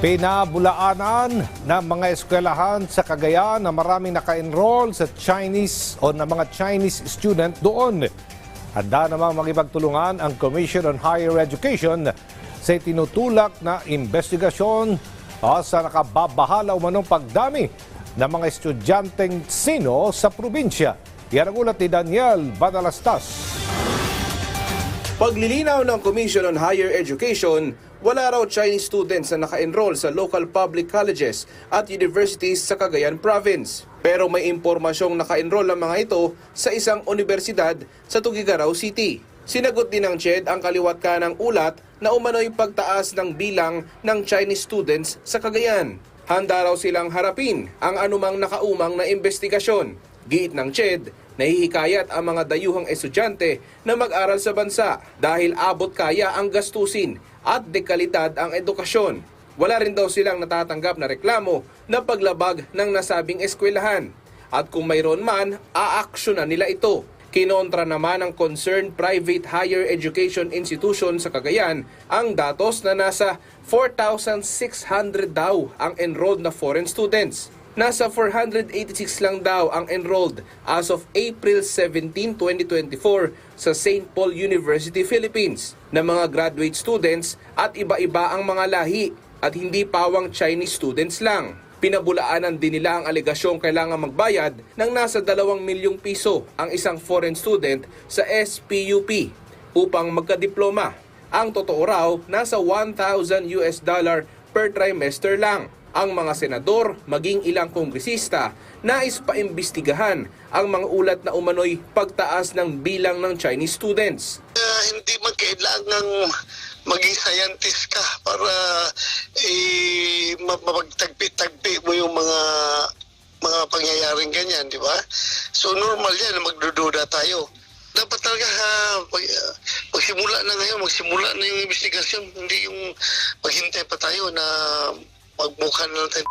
Pinabulaanan ng mga eskwelahan sa Cagayan na maraming naka-enroll sa Chinese o na mga Chinese student doon. Handa namang makipagtulungan ang Commission on Higher Education sa tinutulak na investigasyon sa nakababahala umanong pagdami ng mga estudyanteng sino sa probinsya. Yan ang ulat ni Daniel Badalastas. Paglilinaw ng Commission on Higher Education, wala raw Chinese students na naka-enroll sa local public colleges at universities sa Cagayan Province. Pero may impormasyong naka-enroll ang mga ito sa isang universidad sa Tugigaraw City. Sinagot din ng CHED ang kaliwat ka ng ulat na umano'y pagtaas ng bilang ng Chinese students sa Cagayan. Handa raw silang harapin ang anumang nakaumang na investigasyon. Giit ng CHED, nahihikayat ang mga dayuhang estudyante na mag-aral sa bansa dahil abot kaya ang gastusin at dekalidad ang edukasyon. Wala rin daw silang natatanggap na reklamo na paglabag ng nasabing eskwelahan. At kung mayroon man, aaksyonan nila ito. Kinontra naman ng concerned private higher education institution sa Cagayan ang datos na nasa 4,600 daw ang enrolled na foreign students. Nasa 486 lang daw ang enrolled as of April 17, 2024 sa St. Paul University, Philippines na mga graduate students at iba-iba ang mga lahi at hindi pawang Chinese students lang. Pinabulaanan din nila ang alegasyong kailangan magbayad ng nasa 2 milyong piso ang isang foreign student sa SPUP upang magkadiploma. Ang totoo raw, nasa 1,000 US dollar per trimester lang. Ang mga senador, maging ilang kongresista, nais paimbestigahan ang mga ulat na umano'y pagtaas ng bilang ng Chinese students. Ah, hindi man kailangang maging scientist ka para eh, ma- mapagtagpi-tagpi mo yung mga mga pangyayaring ganyan, di ba? So normal yan magdududa tayo. Dapat talaga ha, pag, ah, magsimula na ngayon, magsimula na yung investigasyon, hindi yung maghintay pa tayo na magmukha na tayo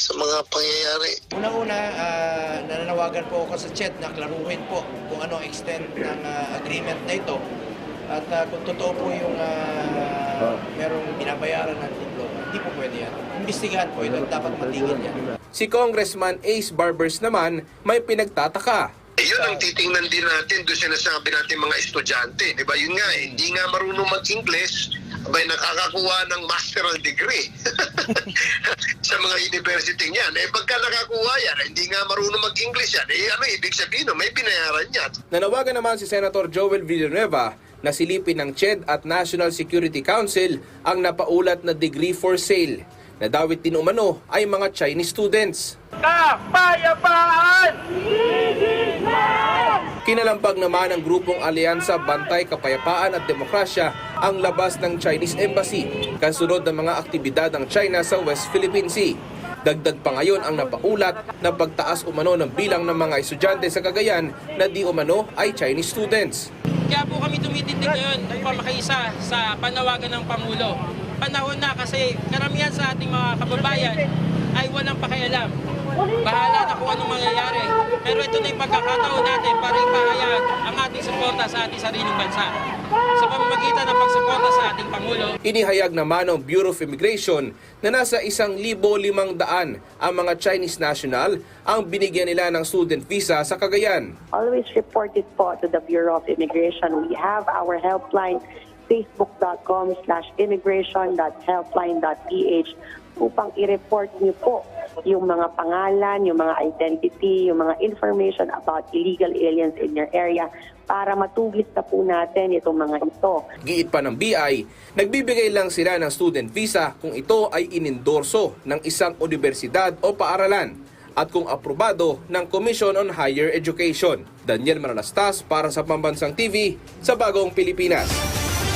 sa mga pangyayari. Unang-una, ah, nananawagan po ako sa CHED na klaruhin po kung ano ang extent ng ah, agreement na ito. At ah, kung totoo po yung ah, merong binabayaran ng diploma, hindi po pwede yan. Imbestigahan po ito at dapat matigil yan. Si Congressman Ace Barbers naman may pinagtataka. Eh, yun ang titingnan din natin doon sinasabi natin mga estudyante. Di ba? Yun nga, eh, hindi nga marunong mag-English, abay nakakakuha ng masteral degree sa mga university niyan. Eh, pagka nakakuha yan, eh, hindi nga marunong mag-English yan. Eh, ano, ibig sabihin, may binayaran yan. Nanawagan naman si Senator Joel Villanueva na silipin ng CHED at National Security Council ang napaulat na degree for sale na dawit din umano ay mga Chinese students. Kinalampag naman ng grupong Alyansa Bantay Kapayapaan at Demokrasya ang labas ng Chinese Embassy kasunod ng mga aktibidad ng China sa West Philippine Sea. Dagdag pa ngayon ang napaulat na pagtaas umano ng bilang ng mga estudyante sa Cagayan na di umano ay Chinese students. Kaya po kami tumitindig ngayon upang makiisa sa panawagan ng Pangulo. Panahon na kasi karamihan sa ating mga kababayan ay walang pakialam. Bahala na kung anong mangyayari. Pero ito na yung pagkakataon natin para ipahayag ang ating suporta sa ating sariling bansa. Sa pamamagitan ng pagsuporta sa ating Pangulo, Inihayag naman ng Bureau of Immigration na nasa isang libo limang daan ang mga Chinese national ang binigyan nila ng student visa sa Cagayan. always report it po to the Bureau of Immigration. We have our helpline, facebook.com slash immigration.helpline.ph upang i-report niyo po yung mga pangalan, yung mga identity, yung mga information about illegal aliens in your area para matugis na po natin itong mga ito. Giit pa ng BI, nagbibigay lang sila ng student visa kung ito ay inendorso ng isang universidad o paaralan at kung aprobado ng Commission on Higher Education. Daniel Manalastas para sa Pambansang TV sa Bagong Pilipinas.